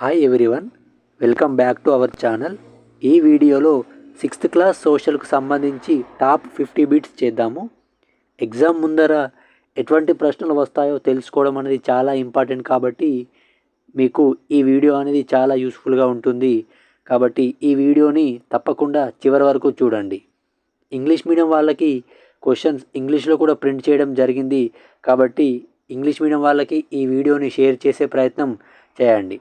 Hi everyone welcome back to our channel ఈ వీడియోలో sixth class సోషల్కు సంబంధించి టాప్ ఫిఫ్టీ బీట్స్ చేద్దాము. ఎగ్జామ్ ముందర ఎటువంటి ప్రశ్నలు వస్తాయో తెలుసుకోవడం అనేది చాలా ఇంపార్టెంట్ కాబట్టి మీకు ఈ వీడియో అనేది చాలా యూస్ఫుల్గా ఉంటుంది. కాబట్టి ఈ వీడియోని తప్పకుండా చివరి వరకు చూడండి. ఇంగ్లీష్ మీడియం వాళ్ళకి క్వశ్చన్స్ ఇంగ్లీష్లో కూడా ప్రింట్ చేయడం జరిగింది కాబట్టి ఇంగ్లీష్ మీడియం వాళ్ళకి ఈ వీడియోని షేర్ చేసే ప్రయత్నం చేయండి.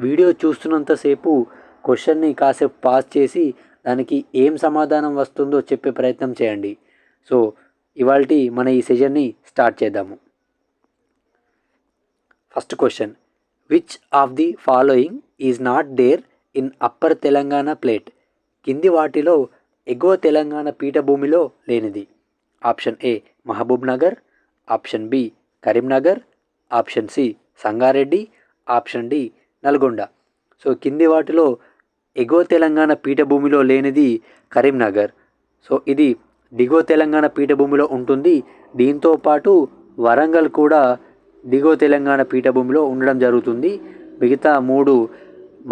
వీడియో చూస్తున్నంతసేపు క్వశ్చన్ని కాసేపు పాస్ చేసి దానికి ఏం సమాధానం వస్తుందో చెప్పే ప్రయత్నం చేయండి. సో ఇవాళ మన ఈ సెషన్ని స్టార్ట్ చేద్దాము. First question. Which of the following is not there in upper Telangana plate కింది వాటిలో ఎగువ తెలంగాణ పీఠభూమిలో లేనిది. Option A Mahabubnagar. Option B Karimnagar. Option C Sangareddy. Option D Nalgonda. So కింది వాటిలో ఎగువ తెలంగాణ పీఠభూమిలో లేనిది కరీంనగర్. సో ఇది దిగువ తెలంగాణ పీఠభూమిలో ఉంటుంది. దీంతో పాటు వరంగల్ కూడా దిగువ తెలంగాణ పీఠభూమిలో ఉండడం జరుగుతుంది. మిగతా మూడు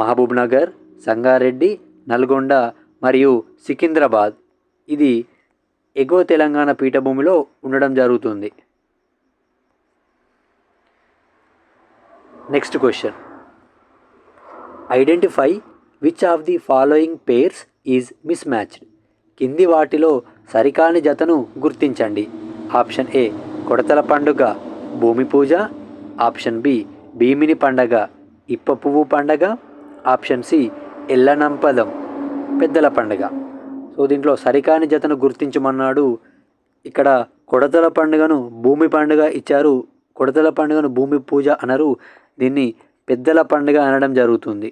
మహబూబ్ నగర్ సంగారెడ్డి నల్గొండ మరియు సికింద్రాబాద్. ఇది ఎగువ తెలంగాణ పీఠభూమిలో ఉండడం జరుగుతుంది. Next question. Identify which of the following pairs is mismatched కింది వాటిలో సరికాని జతను గుర్తించండి. ఆప్షన్ ఏ కొడతల పండుగ భూమి పూజ. ఆప్షన్ బి భీమిని పండగ ఇప్ప పువ్వు పండగ. ఆప్షన్ సి ఎల్లనంపదం పెద్దల పండుగ. సో దీంట్లో సరికాని జతను గుర్తించమన్నాడు. ఇక్కడ కొడతల పండుగను భూమి పండుగ ఇచ్చారు. కొడతల పండుగను భూమి పూజ అనరు. దీన్ని పెద్దల పండుగ అనడం జరుగుతుంది.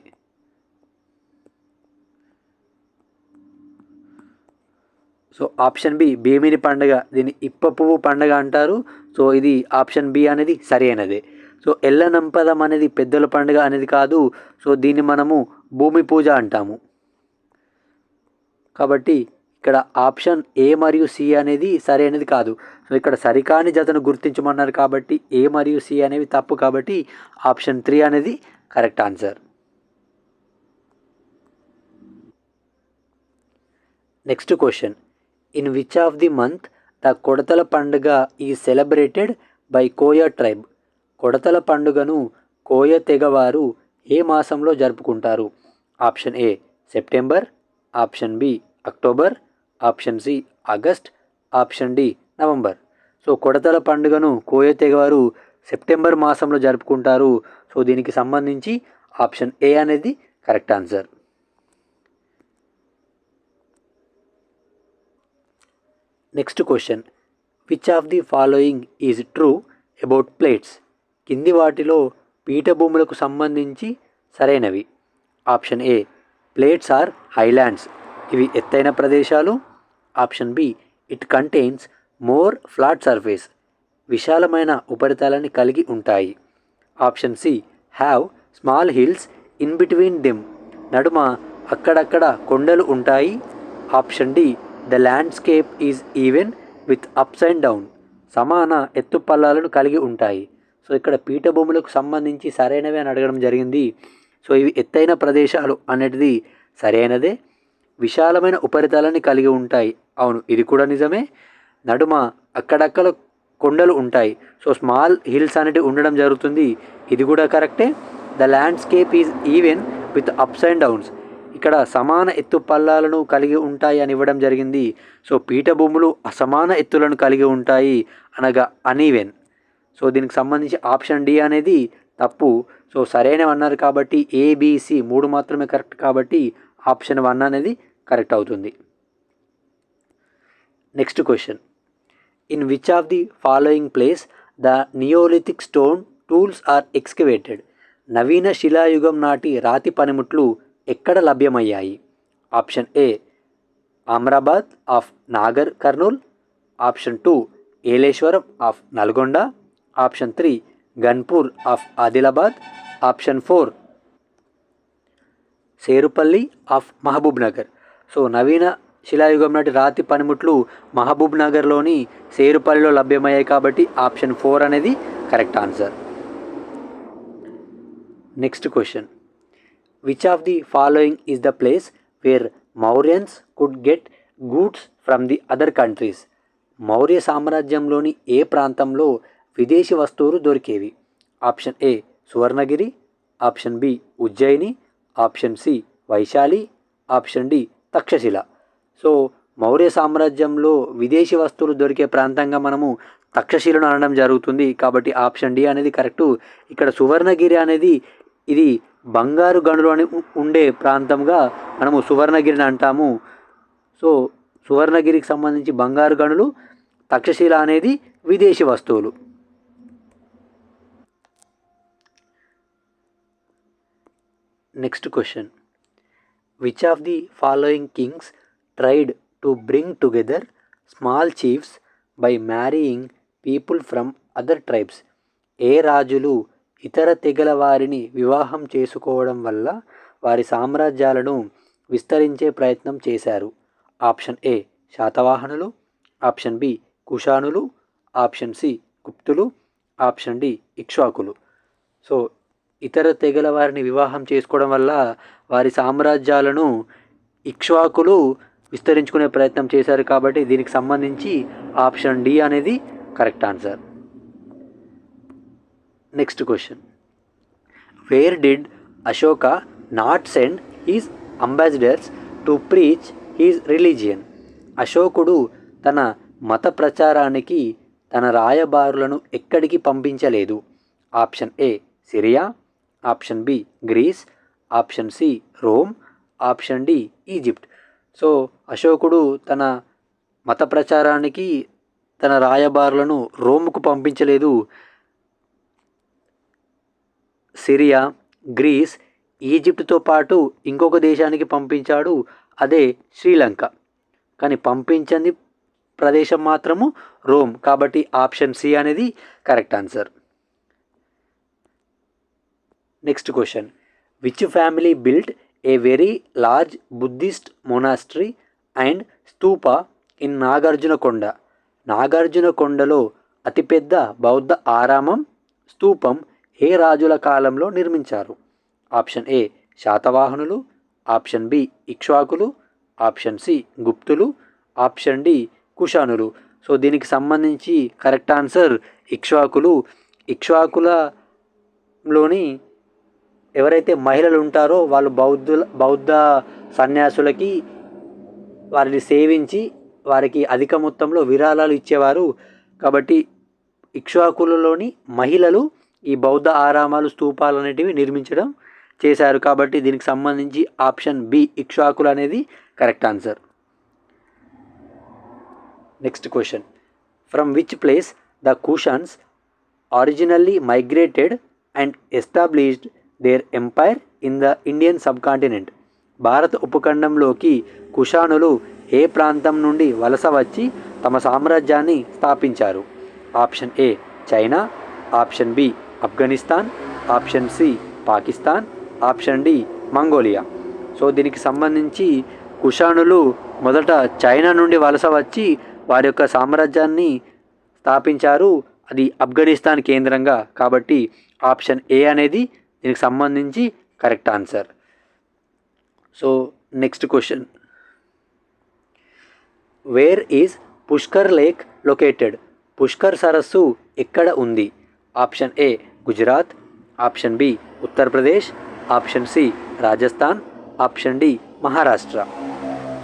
సో ఆప్షన్ బి భీమిని పండుగ. దీన్ని ఇప్ప పువ్వు పండుగ అంటారు. సో ఇది ఆప్షన్ బి అనేది సరైనదే సో ఎల్లనంపదం అనేది పెద్దల పండుగ అనేది కాదు. సో దీన్ని మనము భూమి పూజ అంటాము. కాబట్టి ఇక్కడ ఆప్షన్ ఏ మరియు సి అనేది సరైనది కాదు. సో ఇక్కడ సరికాని జతను గుర్తించమన్నారు కాబట్టి ఏ మరియు సి అనేవి తప్పు కాబట్టి ఆప్షన్ త్రీ అనేది correct answer. Next question. In which of the month the Kodatala పండుగ is celebrated by Koya tribe? Kodatala పండుగను కోయ తెగవారు ఏ మాసంలో జరుపుకుంటారు? Option A September option B October option C August. Option D November. So Kodatala పండుగను Koya తెగవారు September మాసంలో జరుపుకుంటారు. So దీనికి సంబంధించి ఆప్షన్ ఏ అనేది correct answer. Next question. Which of the following is true about plates కింది వాటిలో పీఠభూములకు సంబంధించి సరైనవి. Option A plates are highlands ఇవి ఎత్తైన ప్రదేశాలు. Option B it contains more flat surface విశాలమైన ఉపరితలాన్ని కలిగి ఉంటాయి. Option C have small hills in between them నడుమ అక్కడక్కడ కొండలు ఉంటాయి. Option D the landscape is even with ups and down సమాన ఎత్తు పల్లాలను కలిగి ఉంటాయి. సో ఇక్కడ పీఠభూములకు సంబంధించి సరైనవి అని అడగడం జరిగింది. సో ఇవి ఎత్తైన ప్రదేశాలు అనేది సరైనదే. విశాలమైన ఉపరితలాన్ని కలిగి ఉంటాయి. అవును ఇది కూడా నిజమే. నడుమ అక్కడక్కడ కొండలు ఉంటాయి. సో స్మాల్ హిల్స్ అనేటివి ఉండడం జరుగుతుంది. ఇది కూడా కరెక్టే. The landscape is even with ups and downs. ఇక్కడ సమాన ఎత్తు పల్లాలను కలిగి ఉంటాయి అని ఇవ్వడం జరిగింది. సో పీఠభూములు అసమాన ఎత్తులను కలిగి ఉంటాయి అనగా అనీవెన్ సో దీనికి సంబంధించి ఆప్షన్ డి అనేది తప్పు. సో సరైనవి అన్నారు కాబట్టి ఏబిసి మూడు మాత్రమే కరెక్ట్ కాబట్టి ఆప్షన్ వన్ అనేది కరెక్ట్ అవుతుంది. Next question in which of the following place the neolithic stone tools are excavated నవీన శిలాయుగం నాటి రాతి పనిముట్లు ఎక్కడ లభ్యమయ్యాయి? Option A Amarabad of Nagarkurnool option two Eleswaram of Nalgonda option three Ganpur of Adilabad option four Serupalli of Mahabubnagar so నవీన శిలాయుగం నాటి రాతి పనిముట్లు మహబూబ్ నగర్లోని సేరుపల్లిలో లభ్యమయ్యాయి కాబట్టి ఆప్షన్ ఫోర్ అనేది correct answer. Next question. Which of the following is the place where Mauryans could get goods from the other countries Maurya సామ్రాజ్యంలోని ఏ ప్రాంతంలో విదేశీ వస్తువులు దొరికేవి? Option A Suvarnagiri. Option B Ujjaini. Option C Vaishali. Option D Takshashila. So Maurya సామ్రాజ్యంలో విదేశీ వస్తువులు దొరికే ప్రాంతంగా మనము తక్షశిలను అనడం జరుగుతుంది. కాబట్టి ఆప్షన్ డి అనేది కరెక్టు. ఇక్కడ సువర్ణగిరి అనేది ఇది బంగారు గనులు అని ఉండే ప్రాంతంగా మనము సువర్ణగిరిని అంటాము. సో సువర్ణగిరికి సంబంధించి బంగారు గనులు తక్షశిల అనేది విదేశీ వస్తువులు. Next question. Which of the following kings tried to bring together small chiefs by marrying people from other tribes ఏ రాజులు ఇతర తెగల వారిని వివాహం చేసుకోవడం వల్ల వారి సామ్రాజ్యాలను విస్తరించే ప్రయత్నం చేశారు. ఆప్షన్ ఏ శాతవాహనులు ఆప్షన్ బి కుషానులు ఆప్షన్ సి గుప్తులు ఆప్షన్ డి ఇక్ష్వాకులు. సో ఇతర తెగల వారిని వివాహం చేసుకోవడం వల్ల వారి సామ్రాజ్యాలను ఇక్ష్వాకులు విస్తరించుకునే ప్రయత్నం చేశారు కాబట్టి దీనికి సంబంధించి ఆప్షన్ డి అనేది correct answer. Next question. Where did Ashoka not send his ambassadors to preach his religion అశోకుడు తన మత ప్రచారానికి తన రాయబారులను ఎక్కడికి పంపించలేదు? Option A Syria option B Greece option C Rome option D Egypt. So అశోకుడు తన మత ప్రచారానికి తన రాయబారులను రోమ్కు పంపించలేదు. సిరియా గ్రీస్ ఈజిప్ట్తో పాటు ఇంకొక దేశానికి పంపించాడు అదే శ్రీలంక. కానీ పంపించింది ప్రదేశం మాత్రము రోమ్. కాబట్టి ఆప్షన్ సి అనేది correct answer. Next question. Which family built a very large Buddhist monastery and stupa in Nagarjunakonda నాగార్జునకొండలో అతిపెద్ద బౌద్ధ ఆరామం స్తూపం ఏ రాజుల కాలంలో నిర్మించారు? ఆప్షన్ ఏ శాతవాహనులు. ఆప్షన్ బి ఇక్ష్వాకులు. ఆప్షన్ సి గుప్తులు. ఆప్షన్ డి కుషానులు సో దీనికి సంబంధించి కరెక్ట్ ఆన్సర్ ఇక్ష్వాకులు. ఇక్ష్వాకులలోని ఎవరైతే మహిళలు ఉంటారో వాళ్ళు బౌద్ధుల బౌద్ధ సన్యాసులకి వారిని సేవించి వారికి అధిక మొత్తంలో విరాళాలు ఇచ్చేవారు. కాబట్టి ఇక్ష్వాకులలోని మహిళలు ఈ బౌద్ధ ఆరామాలు స్తూపాలు అనేటివి నిర్మించడం చేశారు. కాబట్టి దీనికి సంబంధించి ఆప్షన్ బి ఇక్ష్వాకులు అనేది correct answer. Next question. From which place the Kushans originally migrated and established their empire in the Indian subcontinent. భారత ఉపఖండంలోకి కుషానులు ఏ ప్రాంతం నుండి వలస వచ్చి తమ సామ్రాజ్యాన్ని స్థాపించారు? Option A China. Option B Afghanistan. Option C Pakistan. Option D Mongolia. So దీనికి సంబంధించి కుషానులు మొదట చైనా నుండి వలస వచ్చి వారి యొక్క సామ్రాజ్యాన్ని స్థాపించారు. అది ఆఫ్ఘనిస్తాన్ కేంద్రంగా. కాబట్టి ఆప్షన్ ఏ అనేది దీనికి సంబంధించి correct answer. So next question. Where is Pushkar lake located? Pushkar సరస్సు ఎక్కడ ఉంది? Option A Gujarat. Option B Uttar Pradesh. Option C Rajasthan. Option D Maharashtra.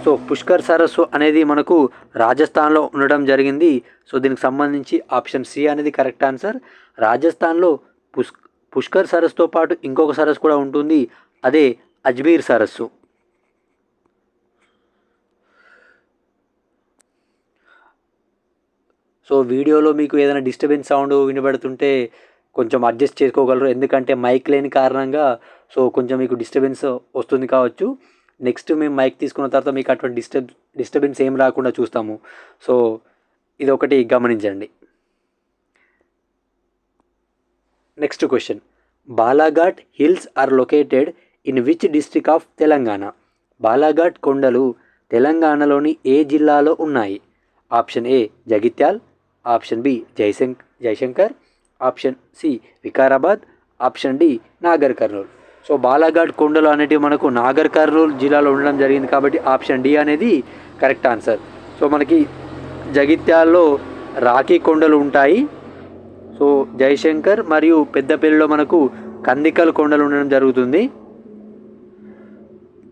So Pushkar సరస్సు అనేది మనకు రాజస్థాన్లో ఉండడం జరిగింది. సో దీనికి సంబంధించి ఆప్షన్ సి అనేది కరెక్ట్ ఆన్సర్. రాజస్థాన్లో పుష్ పుష్కర్ సరస్సుతో పాటు ఇంకొక సరస్సు కూడా ఉంటుంది. అదే అజ్మీర్ సరస్సు. సో వీడియోలో మీకు ఏదైనా డిస్టర్బెన్స్ సౌండ్ వినబడుతుంటే కొంచెం అడ్జస్ట్ చేసుకోగలరు. ఎందుకంటే మైక్ లేని కారణంగా సో కొంచెం మీకు డిస్టర్బెన్స్ వస్తుంది కావచ్చు. నెక్స్ట్ మేము మైక్ తీసుకున్న తర్వాత మీకు అటువంటి డిస్టర్బ్ డిస్టర్బెన్స్ ఏం రాకుండా చూస్తాము. సో ఇది ఒకటి గమనించండి. Next question Balaghat hills are located in which district of Telangana Balaghat కొండలు తెలంగాణలోని ఏ జిల్లాలో ఉన్నాయి? Option A Jagtial option B జయశంక్ Jayashankar option C Vikarabad option D Nagar Kurnool so Balaghat కొండలు అనేటివి మనకు నాగర్ కర్నూలు జిల్లాలో ఉండడం జరిగింది కాబట్టి ఆప్షన్ డి అనేది కరెక్ట్ ఆన్సర్ సో మనకి జగిత్యాల్లో రాఖీ కొండలు ఉంటాయి. సో జయశంకర్ మరియు పెద్దపల్లిలో మనకు కందికల్ కొండలు ఉండడం జరుగుతుంది.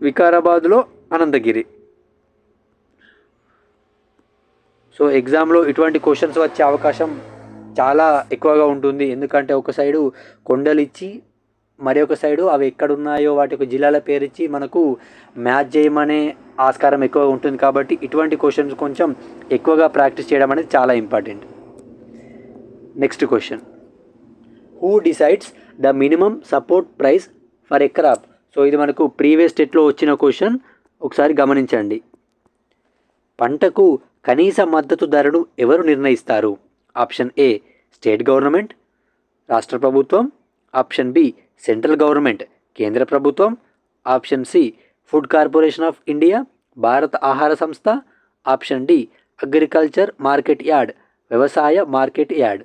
వికారాబాద్లో అనంతగిరి. సో ఎగ్జామ్లో ఇటువంటి క్వశ్చన్స్ వచ్చే అవకాశం చాలా ఎక్కువగా ఉంటుంది. ఎందుకంటే ఒక సైడు కొండలు ఇచ్చి మరి ఒక సైడు అవి ఎక్కడున్నాయో వాటి యొక్క జిల్లాల పేరు ఇచ్చి మనకు మ్యాచ్ చేయమనే ఆస్కారం ఎక్కువగా ఉంటుంది. కాబట్టి ఇటువంటి క్వశ్చన్స్ కొంచెం ఎక్కువగా ప్రాక్టీస్ చేయడం అనేది చాలా important. Next question who decides the minimum support price for a crop so ఇది మనకు ప్రీవియస్ టెట్లో వచ్చిన క్వశ్చన్ ఒకసారి గమనించండి. పంటకు కనీస మద్దతు ధరను ఎవరు నిర్ణయిస్తారు? ఆప్షన్ ఏ స్టేట్ గవర్నమెంట్ రాష్ట్ర ప్రభుత్వం. ఆప్షన్ బి సెంట్రల్ గవర్నమెంట్ కేంద్ర ప్రభుత్వం. Option C food corporation of India భారత ఆహార సంస్థ. Option D agriculture market yard వ్యవసాయ మార్కెట్ యార్డ్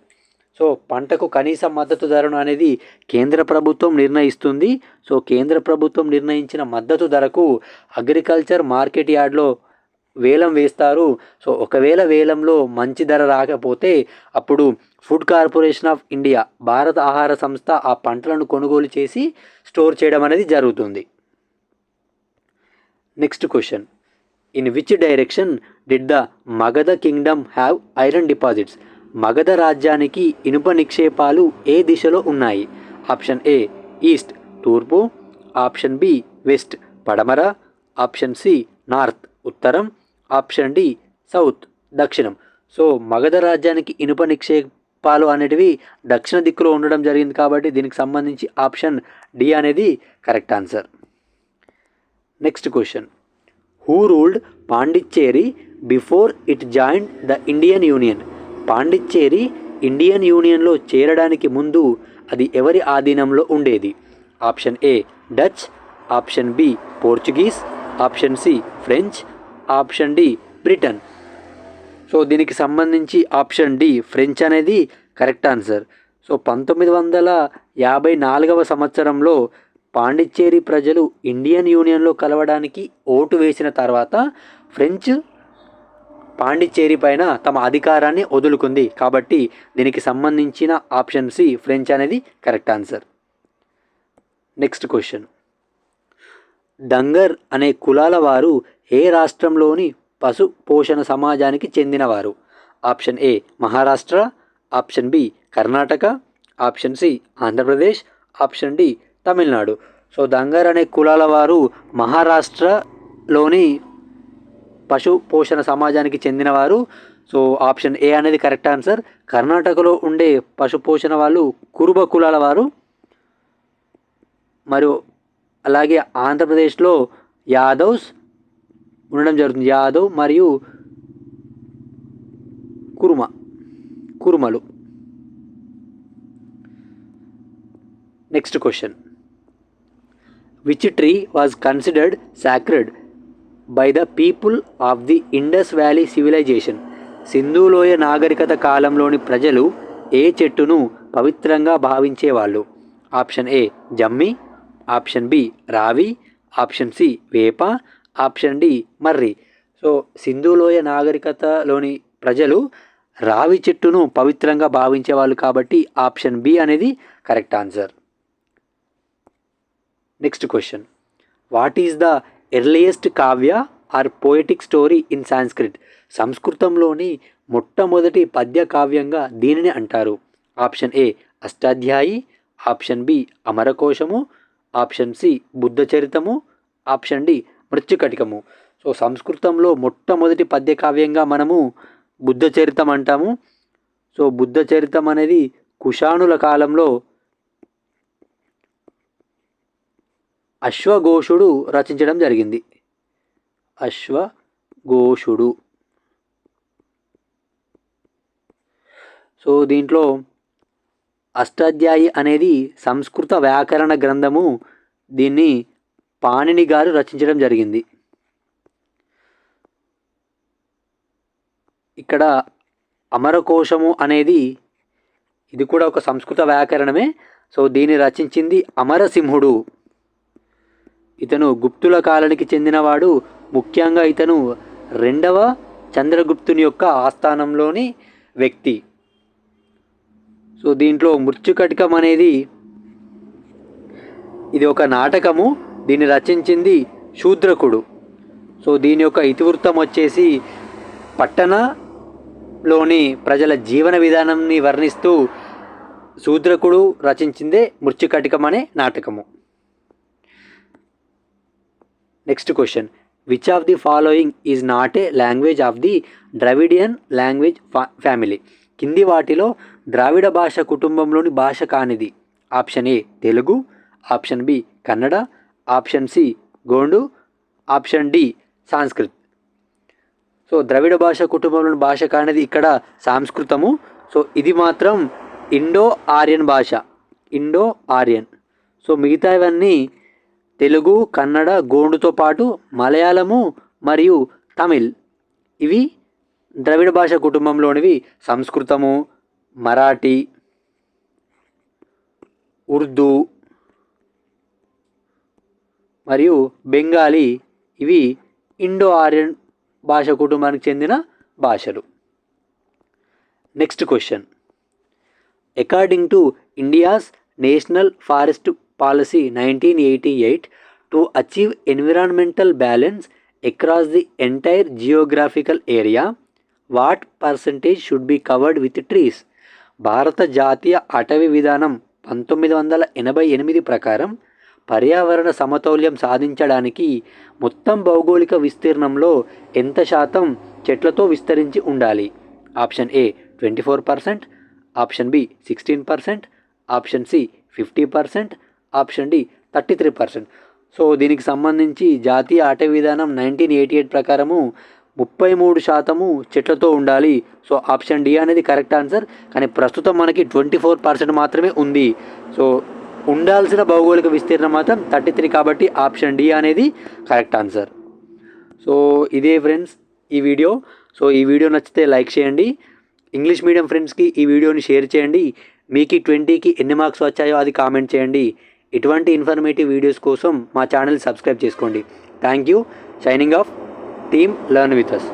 సో పంటకు కనీస మద్దతు ధరను అనేది కేంద్ర ప్రభుత్వం నిర్ణయిస్తుంది. సో కేంద్ర ప్రభుత్వం నిర్ణయించిన మద్దతు ధరకు అగ్రికల్చర్ మార్కెట్ యార్డ్లో వేలం వేస్తారు. సో ఒకవేళ వేలంలో మంచి ధర రాకపోతే అప్పుడు ఫుడ్ కార్పొరేషన్ ఆఫ్ ఇండియా భారత ఆహార సంస్థ ఆ పంటలను కొనుగోలు చేసి స్టోర్ చేయడం అనేది జరుగుతుంది. Next question. In which direction did the Magadha kingdom have iron deposits? Magadha రాజ్యానికి ఇనుప నిక్షేపాలు ఏ దిశలో ఉన్నాయి? ఆప్షన్ ఏ ఈస్ట్ తూర్పు. ఆప్షన్ బి వెస్ట్ పడమర. ఆప్షన్ సి నార్త్ ఉత్తరం. ఆప్షన్ డి సౌత్ దక్షిణం. సో మగధ రాజ్యానికి ఇనుప నిక్షేపాలు అనేటివి దక్షిణ దిక్కులో ఉండడం జరిగింది కాబట్టి దీనికి సంబంధించి ఆప్షన్ డి అనేది correct answer. Next question. Who ruled Pondicherry before it join the Indian union Pondicherry Indian యూనియన్లో చేరడానికి ముందు అది ఎవరి ఆధీనంలో ఉండేది? Option A Dutch. Option B Portuguese. Option C French. Option D Britain. So దీనికి సంబంధించి ఆప్షన్ డి ఫ్రెంచ్ అనేది కరెక్ట్ ఆన్సర్. సో పంతొమ్మిది వందల యాభై నాలుగవ సంవత్సరంలో పాండిచ్చేరి ప్రజలు ఇండియన్ యూనియన్లో కలవడానికి ఓటు వేసిన తర్వాత ఫ్రెంచ్ పాండిచ్చేరి పైన తమ అధికారాన్ని వదులుకుంది. కాబట్టి దీనికి సంబంధించిన ఆప్షన్ సి ఫ్రెంచ్ అనేది correct answer. Next question. Dhangar అనే కులాల వారు ఏ రాష్ట్రంలోని పశు పోషణ సమాజానికి చెందినవారు? Option A Maharashtra option B Karnataka option C Andhra Pradesh option D Tamil Nadu. So Dhangar అనే కులాల వారు మహారాష్ట్రలోని పశు పోషణ సమాజానికి చెందినవారు. సో ఆప్షన్ ఏ అనేది కరెక్ట్ ఆన్సర్. కర్ణాటకలో ఉండే పశు పోషణ వాళ్ళు కురుబ కులాల వారు. మరియు అలాగే ఆంధ్రప్రదేశ్లో యాదవ్స్ ఉండడం జరుగుతుంది. యాదవ్ మరియు Kuruma కురుమలు. Next question which tree was considered sacred by the people of the Indus valley civilization సింధులోయ నాగరికత కాలంలోని ప్రజలు ఏ చెట్టును పవిత్రంగా భావించేవాళ్ళు ఆప్షన్ ఏ జమ్మి ఆప్షన్ బి రావి ఆప్షన్ సి వేప ఆప్షన్ డి మర్రి సో సింధులోయ నాగరికతలోని ప్రజలు రావి చెట్టును పవిత్రంగా భావించేవాళ్ళు కాబట్టి ఆప్షన్ బి అనేది correct answer next question what is the earliest kavya or poetic story in Sanskrit. సంస్కృతంలోని మొట్టమొదటి పద్య కావ్యంగా దీనిని అంటారు. Option A Ashtadhyayi option B అమరకోశము option C Buddha చరితము ఆప్షన్ డి మృత్యుకటికము. సో సంస్కృతంలో మొట్టమొదటి పద్య కావ్యంగా మనము బుద్ధ చరితం అంటాము. సో బుద్ధ చరితం అనేది కుషాణుల కాలంలో అశ్వఘోషుడు రచించడం జరిగింది. అశ్వఘోషుడు. సో దీంట్లో అష్టాధ్యాయి అనేది సంస్కృత వ్యాకరణ గ్రంథము దీన్ని పాణిని గారు రచించడం జరిగింది. ఇక్కడ అమరకోశము అనేది ఇది కూడా ఒక సంస్కృత వ్యాకరణమే. సో దీన్ని రచించింది అమరసింహుడు. ఇతను గుప్తుల కాలానికి చెందినవాడు. ముఖ్యంగా ఇతను రెండవ చంద్రగుప్తుని యొక్క ఆస్థానంలోని వ్యక్తి. సో దీంట్లో మృత్యుకటికం అనేది ఇది ఒక నాటకము. దీన్ని రచించింది శూద్రకుడు. సో దీని యొక్క ఇతివృత్తం వచ్చేసి పట్టణలోని ప్రజల జీవన విధానాన్ని వర్ణిస్తూ శూద్రకుడు రచించిందే మృత్యుకటికం అనే నాటకము. Next question which of the following is not a language of the Dravidian language family కింది వాటిలో ద్రావిడ భాష కుటుంబంలోని భాష కానిది. Option A Telugu. Option B Kannada. Option C Gond. Option D Sanskrit. So ద్రవిడ భాష కుటుంబంలోని భాష కానిది ఇక్కడ సాంస్కృతము. సో ఇది మాత్రం ఇండో ఆర్యన్ భాష. Indo Aryan. సో మిగతావన్నీ తెలుగు కన్నడ గోండుతో పాటు మలయాళము మరియు తమిళ్. ఇవి ద్రవిడ భాష కుటుంబంలోనివి. సంస్కృతము మరాఠీ ఉర్దూ మరియు బెంగాలీ. ఇవి ఇండో ఆర్యన్ భాష కుటుంబానికి చెందిన భాషలు. Next question. According to India's national forest policy nineteen eighty eight to achieve environmental balance across the entire geographical area what percentage should be covered with trees భారత జాతీయ అటవీ విధానం పంతొమ్మిది వందల ఎనభై ఎనిమిది ప్రకారం పర్యావరణ సమతౌల్యం సాధించడానికి మొత్తం భౌగోళిక విస్తీర్ణంలో ఎంత శాతం చెట్లతో విస్తరించి ఉండాలి? Option A twenty four percent option B sixteen percent option C fifty percent option D thirty three percent. So దీనికి సంబంధించి జాతీయ ఆట విధానం నైన్టీన్ ఎయిటీ ఎయిట్ ప్రకారము ముప్పై మూడు శాతము చెట్లతో ఉండాలి. సో ఆప్షన్ డి అనేది కరెక్ట్ ఆన్సర్. కానీ ప్రస్తుతం మనకి ట్వంటీ ఫోర్ పర్సెంట్ మాత్రమే ఉంది. సో ఉండాల్సిన భౌగోళిక విస్తీర్ణం మాత్రం థర్టీ త్రీ కాబట్టి ఆప్షన్ డి అనేది కరెక్ట్ ఆన్సర్. సో ఇదే ఫ్రెండ్స్ ఈ వీడియో. సో ఈ వీడియో నచ్చితే లైక్ చేయండి. ఇంగ్లీష్ మీడియం ఫ్రెండ్స్కి ఈ వీడియోని షేర్ చేయండి. మీకు ట్వంటీకి ఎన్ని మార్క్స్ వచ్చాయో అది కామెంట్ చేయండి. ఇటువంటి ఇన్ఫర్మేటివ్ వీడియోస్ కోసం మా ఛానల్ సబ్స్క్రైబ్ చేసుకోండి. Thank you signing off team learn with us